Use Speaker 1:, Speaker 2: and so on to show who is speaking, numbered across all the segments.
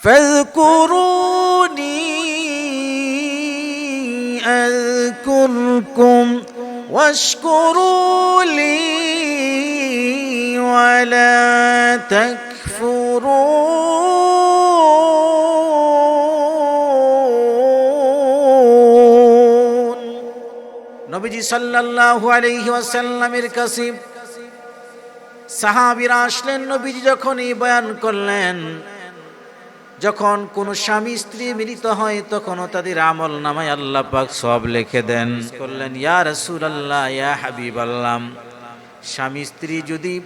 Speaker 1: فاذكروني أذكركم واشكروا لي ولا تكفرون নবীজি সাল্লাল্লাহু আলাইহি ওয়াসাল্লামের কাছে সাহাবীরা আসলেন নবীজি যখন এই বয়ান করলেন যখন কোনো স্বামী স্ত্রী মিলিত হয়, তখনও তাদের আমল নামায় আল্লাহ পাক সব লিখে দেন। করলেন, ইয়া রাসূলুল্লাহ, ইয়া হাবিব হাবিবাল্লাহ, স্বামী স্ত্রী যদি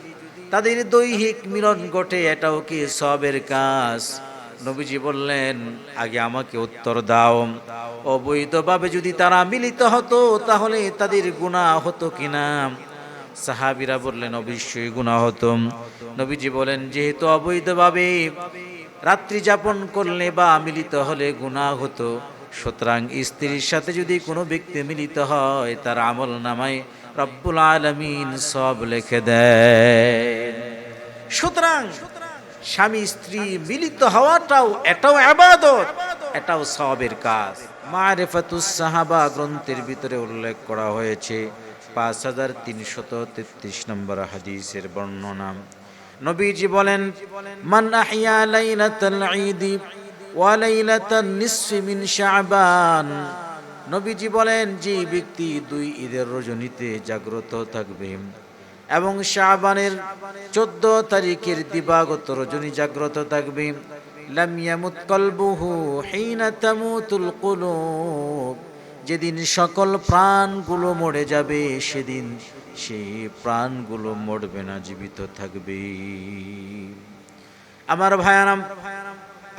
Speaker 1: তাদের দৈহিক মিলন ঘটে, এটাও কি সবের কাজ? নবীজি বললেন, আগে আমাকে উত্তর দাও। অবৈধভাবে যদি তারা মিলিত হতো, তাহলে তাদের গুনাহ হতো কিনা? সাহাবিরা বললেন, অবশ্যই গুনাহ হতো। নবীজি বলেন, যেহেতু অবৈধভাবে রাত্রি যাপন করলে বা মিলিত হলে গুণা হতো। সুতরাং স্ত্রীর সাথে যদি কোনো ব্যক্তি মিলিত হয়, তার আমল নামায় রব্বুল আলমিন সব লিখে দেয় সুতরাং স্বামী স্ত্রী মিলিত হওয়াটাও এটাও আবাদত, এটাও সবের কাজ। মারেফাতুস সাহাবা গ্রন্থের ভিতরে উল্লেখ করা হয়েছে, পাঁচ হাজার তিনশত তেত্রিশ নম্বর হাদিসের বর্ণনা। নবীজি বলেন, মান আহিয়া লাইলাতাল ঈদি ওয়া লাইলাতান নিসফি মিন শাবান। নবীজি বলেন, যে ব্যক্তি দুই ঈদের রজনীতে জাগ্রত থাকবে এবং শাবানের চোদ্দ তারিখের দিবাগত রজনী জাগ্রত থাকবে। লাম ইয়ামুত কলবুহু হিনা তামুতুল কুলুব। যেদিন সকল প্রাণগুলো মরে যাবে, সেদিন সেই প্রাণগুলো মরবে না, জীবিত থাকবে। আমার ভায়ারাম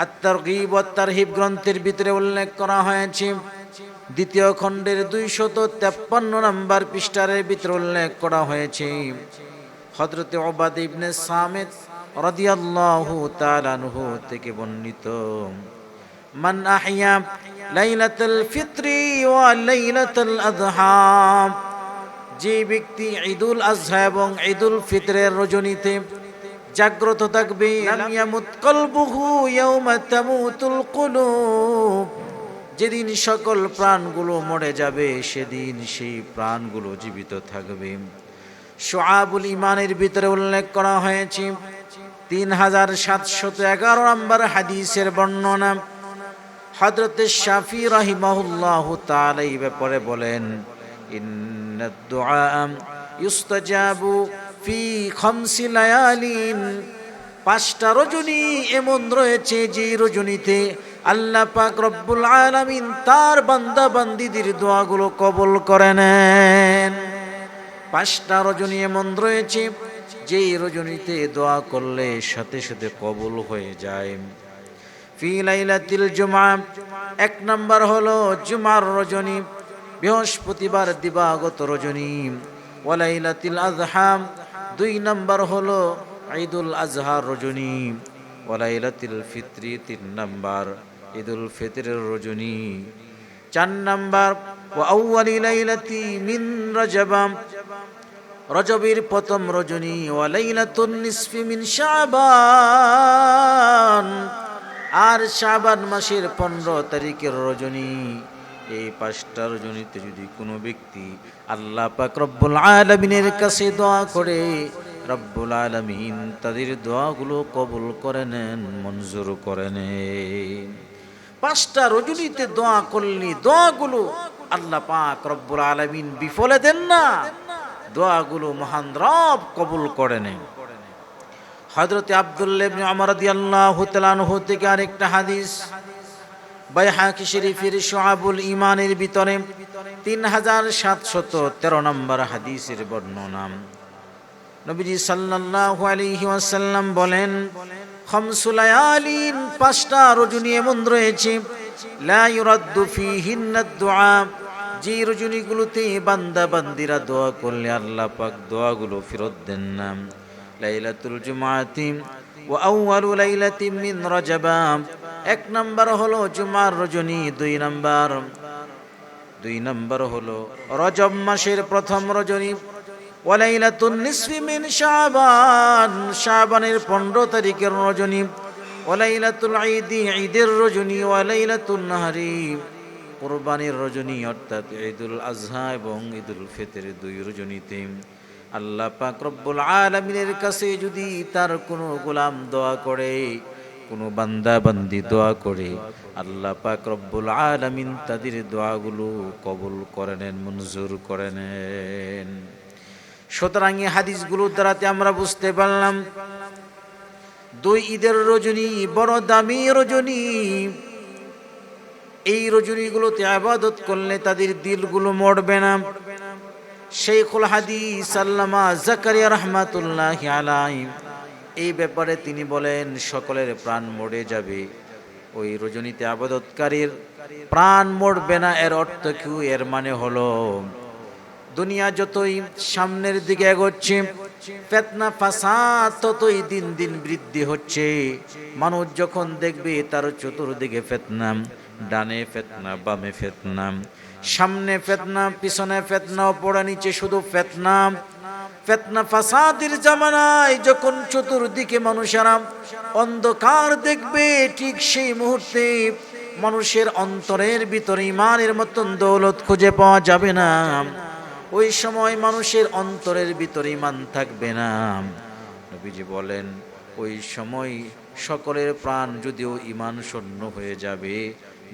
Speaker 1: আত্মারগিব তারহিব গ্রন্থের ভিতরে উল্লেখ করা হয়েছে, দ্বিতীয় খণ্ডের দুইশত তেপ্পান্ন নম্বর পৃষ্ঠারের ভিতরে উল্লেখ করা হয়েছে। হজরতে ওবাদ ইবনে সামেদ রাদিয়াল্লাহু তাআলাহু থেকে বর্ণিত, মান আহিয়া লাইলাতুল ফিত্রি ওয়া লাইলাতুল আযহা যে ব্যক্তি ঈদুল আজহা এবং ঈদুল ফিতরের রজনীতে জাগ্রত থাকবে যেদিন সকল প্রাণগুলো মরে যাবে, সেদিন সেই প্রাণগুলো জীবিত থাকবে। সোয়াবুল ইমানের ভিতরে উল্লেখ করা হয়েছে তিন হাজার সাতশত এগারো নম্বর হাদিসের বর্ণনা। হজরত শাফি রাহিমাহুল্লাহ তার এই ব্যাপারে বলেন ইন্নাদ দুআ ইউস্তাজাবু ফি খামসি লায়ালিন। পাঁচটা রজনী এমন রয়েছে যে রজনীতে আল্লাহ পাক রব্বুল আলামিন তার বান্দা বান্দিদের দোয়াগুলো কবুল করে নেন। পাঁচটা রজনী এমন রয়েছে যেই রজনীতে দোয়া করলে সাথে সাথে কবুল হয়ে যায়। ফি লাইলাতিল জুমা এক নম্বর হলো জুমার রজনী। বৃহস্পতিবার দিবাগত রজনী, ওয়ালাইলাতিল আজহাম দুই নাম্বার হলো ঈদুল আজহার রজনী, ওয়ালাইলাতিল ফিত্রি তিন নাম্বার, ঈদুল ফিতরের রজনী। চার নাম্বার, ওয়া লাইলাতি মিন রজবাম রজবের প্রথম রজনী, ওয়ালাইলাতুন নিসফি মিন শাবান। আর শাবান মাসের পনেরো তারিখের রজনী। এই পাঁচটা রজনীতে যদি কোনো ব্যক্তি আল্লাহ পাক রব্বুল আলমিনের কাছে দোয়া করে, রব্বুল আলমিন তাদের দোয়াগুলো কবুল করে নেন, মঞ্জুর করে নেন। পাঁচটা রজনীতে দোয়া করলি দোয়াগুলো আল্লাহ পাক রব্বুল আলমিন বিফলে দেন না, দোয়াগুলো মহান রব কবুল করে নেন। হজরতে ওমর রাদিয়াল্লাহু তাআলা আনহু থেকে আরেকটা হাদিস বাইহাকি শরীফের শুআবুল ঈমানের ভিতরে 3713 নম্বর হাদিসের বর্ণনা। নবীজি সাল্লাল্লাহু আলাইহি ওয়াসাল্লাম বলেন, খামসু লায়ালিন, পাঁচটা রজনী এমন রয়েছে, লা ইউরাদ্দু ফিহিন্না দুআ, যে রজনীগুলোতে বান্দা বান্দিরা দোয়া করলে আল্লাহ পাক দোয়াগুলো ফেরত দেন না। লাইলাতুল জুমাতি ওয়া আউয়ালু লাইলাতিন মিন রজবা। এক নাম্বার হলো জুমার রজনী, দুই নাম্বার। দুই নাম্বার হলো রজব মাসের প্রথম রজনী। ওয়ালাইলাতুন নিসফি মিন শাবান, শাবানের 15 তারিখের রজনী। ওলাইলাতুল ঈদি, ঈদের রজনী ওয়ালাইলাতুন নাহারি। কোরবানির রজনী অর্থাৎ ঈদুল আজহা এবং ঈদুল ফিতরের দুই রজনীতে। আল্লাহ পাক রব্বুল আলামিনের কাছে যদি তার কোনো গোলাম দোয়া করে, কোনো বান্দা বান্দি দোয়া করে, আল্লাহ পাক রব্বুল আলামিন তাদের দোয়াগুলো কবুল করে নেন, মঞ্জুর করে নেন। সুতরাং এই হাদিসগুলোর দ্বারাতে আমরা বুঝতে পারলাম, দুই ঈদের রজনী বড় দামি রজনী। এই রজনীগুলোতে আবাদত করলে তাদের দিলগুলো মরবে না। শেখুল হাদিস আল্লামা জাকারিয়া রহমাতুল্লাহ আলাই এই ব্যাপারে তিনি বলেন, সকলের প্রাণ মরে যাবে। ওই রজনীতে আবাদতকারীর প্রাণ মরবে না, এর অর্থ কি? এর মানে হলো, দুনিয়া যতই সামনের দিকে এগোচ্ছে, ফেতনা, ফাসাদ ততই দিন দিন বৃদ্ধি হচ্ছে। মানুষ যখন দেখবে, তার চতুর্দিকে ফেতনাম ডানে ফেতনা, বামে ফেতনা। সামনে ফেতনা, পিছনে ফেতনা ওপরে নিচে শুধু ফেতনা। ফেতনা ফাসাদের জামানায় যখন চতুর্দিকে মানুষেরা অন্ধকার দেখবে, ঠিক সেই মুহূর্তে মানুষের অন্তরের ভিতরে ইমানের মতন দৌলত খুঁজে পাওয়া যাবে না। ওই সময় মানুষের অন্তরের ভিতরে ইমান থাকবে না। নবীজি বলেন, ওই সময় সকলের প্রাণ যদিও ইমান শূন্য হয়ে যাবে,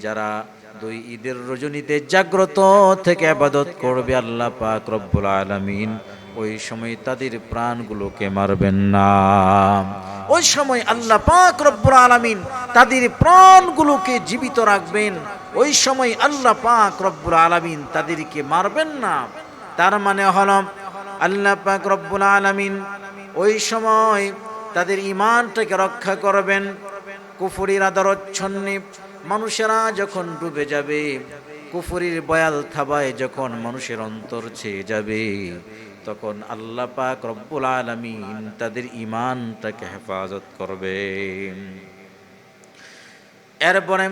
Speaker 1: যারা দুই ঈদের রজনীতে জাগ্রত থেকে আবাদত করবে আল্লাহ পাক রব্বুল আলামিন। ওই সময় তাদের প্রাণগুলোকে মারবেন না। ওই সময় আল্লাহ পাক রব্বুল আলামিন তাদের প্রাণগুলোকে জীবিত রাখবেন। ওই সময় আল্লাহ পাক রব্বুল আলামিন তাদেরকে মারবেন না। তার মানে হল, আল্লাহ পাক রব্বুল আলামিন ওই সময় তাদের ইমানটাকে রক্ষা করবেন। কুফুরির আদরচ্ছন্নে মানুষেরা যখন ডুবে যাবে, কুফুরির বয়াল থাবায় যখন মানুষের অন্তর ছেয়ে যাবে, তখন আল্লাহ পাক রব্বুল আলামিন তাদের ইমানটাকে হেফাজত করবে। এরপরে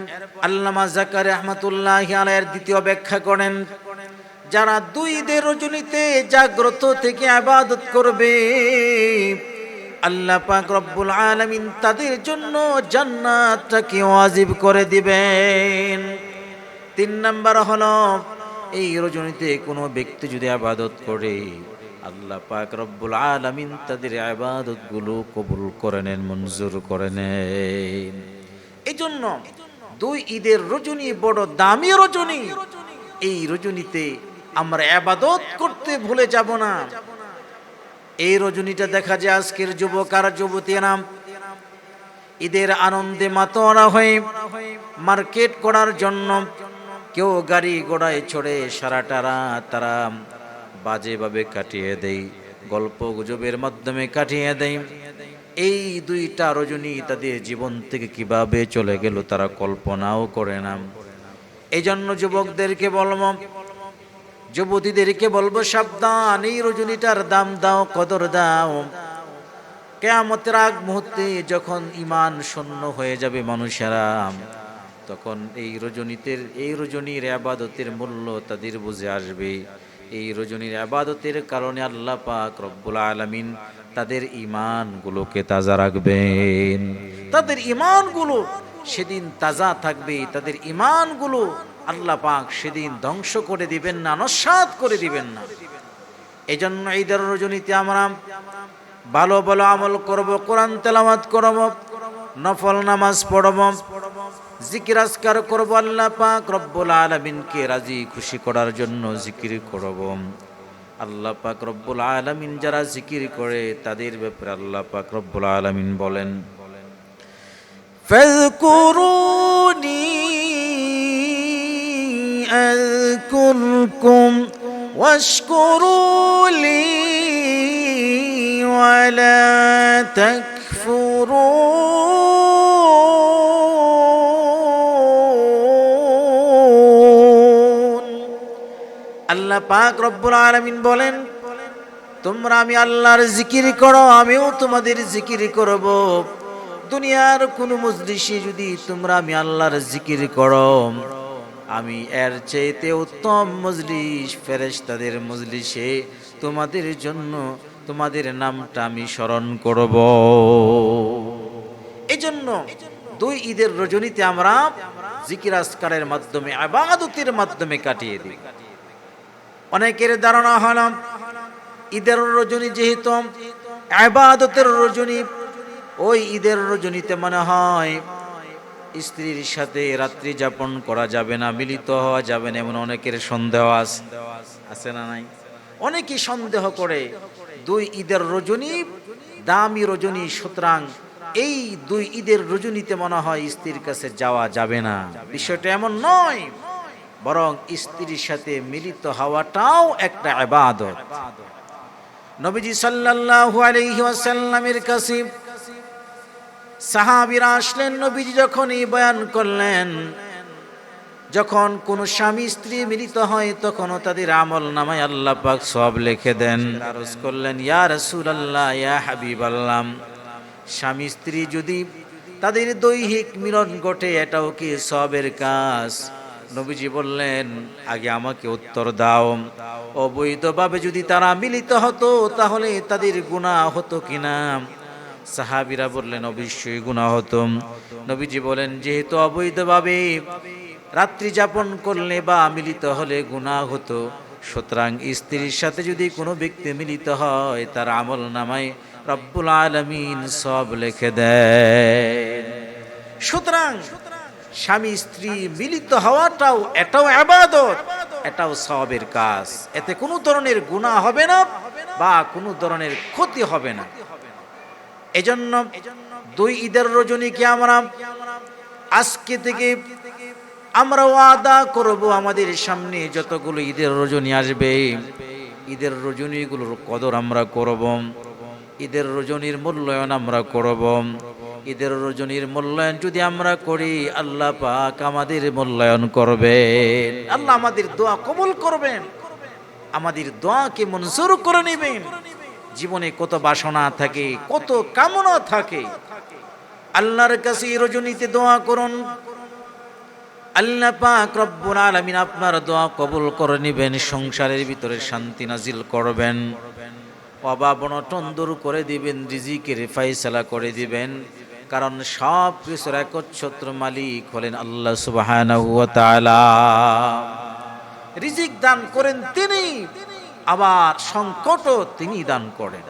Speaker 1: আল্লামা জাকার রহমাতুল্লাহ আলাইয়ের দ্বিতীয় ব্যাখ্যা করেন, যারা দুই রজনীতে জাগ্রত থেকে আবাদত করবে আল্লাহ পাক রব্বুল আলামিন তাদের জন্য জান্নাতটাকে ওয়াজিব করে দিবেন। তিন নাম্বার হলো, এই রজনীতে কোনো ব্যক্তি যদি আবাদত করে, আল্লাহ পাক রব্বুল আলামিন তাদের আবাদতগুলো কবুল করে নেন, মঞ্জুর করে নেন। এই জন্য দুই ঈদের রজনী বড় দামি রজনী। এই রজনীতে আমরা আবাদত করতে ভুলে যাব না। এই রজনীটা দেখা যায় আজকের যুবক আর যুবতীরা ঈদের আনন্দে মাতোয়ারা হয়ে মার্কেট করার জন্য কেউ গাড়ি ঘোড়ায় চড়ে সারাটা রাত তারা বাজেভাবে কাটিয়ে দেয়, গল্প গুজবের মাধ্যমে কাটিয়ে দেয়। এই দুইটা রজনী তাদের জীবন থেকে কীভাবে চলে গেল তারা কল্পনাও করে না। এই জন্য যুবকদেরকে বলব যুবতীদেরকে বলব সাবধান, এই রজনীটার দাম দাও, কদর দাও। কেয়ামতের আগ মুহূর্তে যখন ইমান শূন্য হয়ে যাবে মানুষেরা, তখন এই রজনীতের, এই রজনীর আবাদতের মূল্য তাদের বুঝে আসবে। এই রজনীর আবাদতের কারণে আল্লাহ পাক রব্বুল আলামিন তাদের ইমানগুলোকে তাজা রাখবেন। তাদের ইমানগুলো সেদিন তাজা থাকবে তাদের ইমানগুলো আল্লাহ পাক সেদিন ধ্বংস করে দিবেন না নস্বাদ করে দিবেন না। এই জন্য ঈদের রজনীতে আমরা ভালো ভালো আমল করব, কোরআন তেলামাত করব, নফল নামাজ পড়ব, জিকির আজকার করব, আল্লাহ পাক রব্বুল আলমিনকে রাজি খুশি করার জন্য জিকির করব। আল্লাহ পাক রব্বুল আলমিন যারা জিকির করে, তাদের ব্যাপারে আল্লাহ পাক রব্বুল আলমিন বলেন ফেজকুরু أذكركم واشكروا لي ولا تكفرون আল্লাহ পাক রব্বুল আলামিন বলেন তোমরা আমি আল্লাহর জিকির করো আমিও তোমাদের জিকির করব দুনিয়ার কোন মজলিসে যদি তোমরা আমি আল্লাহর জিকির করো আমি এর চেয়েতে উত্তম মজলিস, ফেরেশতাদের মজলিসে তোমাদের জন্য তোমাদের নামটা আমি স্মরণ করব। এই জন্য দুই ঈদের রজনীতে আমরা জিকির আসকারের মাধ্যমে, আবাদতের মাধ্যমে কাটিয়ে দিই। অনেকের ধারণা হল, ঈদের রজনী যেহেতু, আবাদতের রজনী ওই ঈদের রজনীতে মনে হয় স্ত্রীর সাথে রাত্রি যাপন করা যাবে না, মিলিত হওয়া যাবে না, এমন অনেকের সন্দেহ আছে আছে না নাই? অনেকেই সন্দেহ করে, দুই ঈদের রজনী দামি রজনী, সুতরাং এই দুই ঈদের রজনীতে মনে হয় স্ত্রীর কাছে যাওয়া যাবে না। বিষয়টা এমন নয়, বরং স্ত্রীর সাথে মিলিত হওয়াটাও একটা আবাদত। নবীজি সাল্লাল্লাহু আলাইহি ওয়াসাল্লামের কাছে সাহাবীরা আসলেন, নবীজি যখন এই বয়ান করলেন, যখন কোন স্বামী স্ত্রী মিলিত হয়, তখনও তাদের আমল নামায় আল্লাহ পাক সব লিখে দেন। আরজ করলেন, ইয়া রাসূলুল্লাহ, ইয়া হাবিবাল্লাহ, স্বামী স্ত্রী যদি তাদের দৈহিক মিলন ঘটে, এটাও কি সবের কাজ? নবীজি বললেন, আগে আমাকে উত্তর দাও। অবৈধভাবে যদি তারা মিলিত হতো, তাহলে তাদের গুনাহ হতো কিনা? সাহাবিরা বললেন, অবশ্যই গুনাহ হতো। নবীজি বলেন, যেহেতু অবৈধভাবে রাত্রি যাপন করলে বা মিলিত হলে গুনাহ হতো, সুতরাং স্ত্রীর সাথে যদি কোনো ব্যক্তি মিলিত হয়, তার আমল নামায় রব্বুল আলমিন সব লিখে দেয় সুতরাং স্বামী স্ত্রী মিলিত হওয়াটাও এটাও আবাদত, এটাও সবের কাজ। এতে কোনো ধরনের গুণা হবে না বা কোনো ধরনের ক্ষতি হবে না। এজন্য দুই ঈদের রজনীকে আমরা আজকে থেকে আমরা ওয়াদা করব আমাদের সামনে যতগুলো ঈদের রজনী আসবে, ঈদের রজনীগুলোর কদর আমরা করব, ঈদের রজনীর মূল্যায়ন আমরা করব, ঈদের রজনীর মূল্যায়ন যদি আমরা করি, আল্লাহ পাক আমাদের মূল্যায়ন করবেন। আল্লাহ আমাদের দোয়া কবুল করবেন। আমাদের দোয়াকে মঞ্জুর করে নেবেন। জীবনে কত বাসনা থাকে, কত কামনা থাকে। আল্লাহর কাছে রজনীতে দোয়া করুন। আল্লাহ পাক রব্বুল আলামিন আপনার দোয়া কবুল করে নেবেন, সংসারের ভিতরে শান্তি নাজিল করবেন। অভাব অনটন দূর করে দিবেন, রিজিকের ফাইসালা করে দিবেন। কারণ সব কিছুর একচ্ছত্র মালিক হলেন আল্লাহ সুবহানাহু ওয়া রিজিক দান করেন তিনি। আবার সংকটও তিনি দান করেন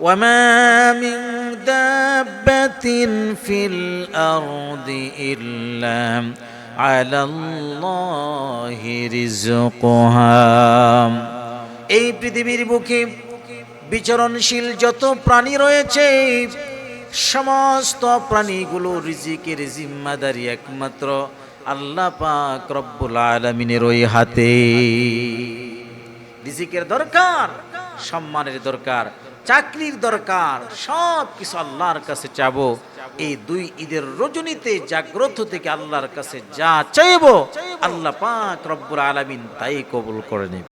Speaker 1: وما من دابة في الأرض إلا على الله رزقها এই পৃথিবীর বুকে বিচরণশীল যত প্রাণী রয়েছে সমস্ত প্রাণীগুলো রিজিকের জিম্মাদারি একমাত্র আল্লাহ পাক রব্বুল আলমিনের ওই হাতে রিজিকের দরকার, সম্মানের দরকার, চাকরির দরকার সব কিছু আল্লাহর কাছে চাবো। এই দুই ঈদের রজনীতে জাগ্রত থেকে আল্লাহর কাছে যা চাইব, আল্লাহ পাক রব্বুল আলামিন তাই কবুল করে নেবে।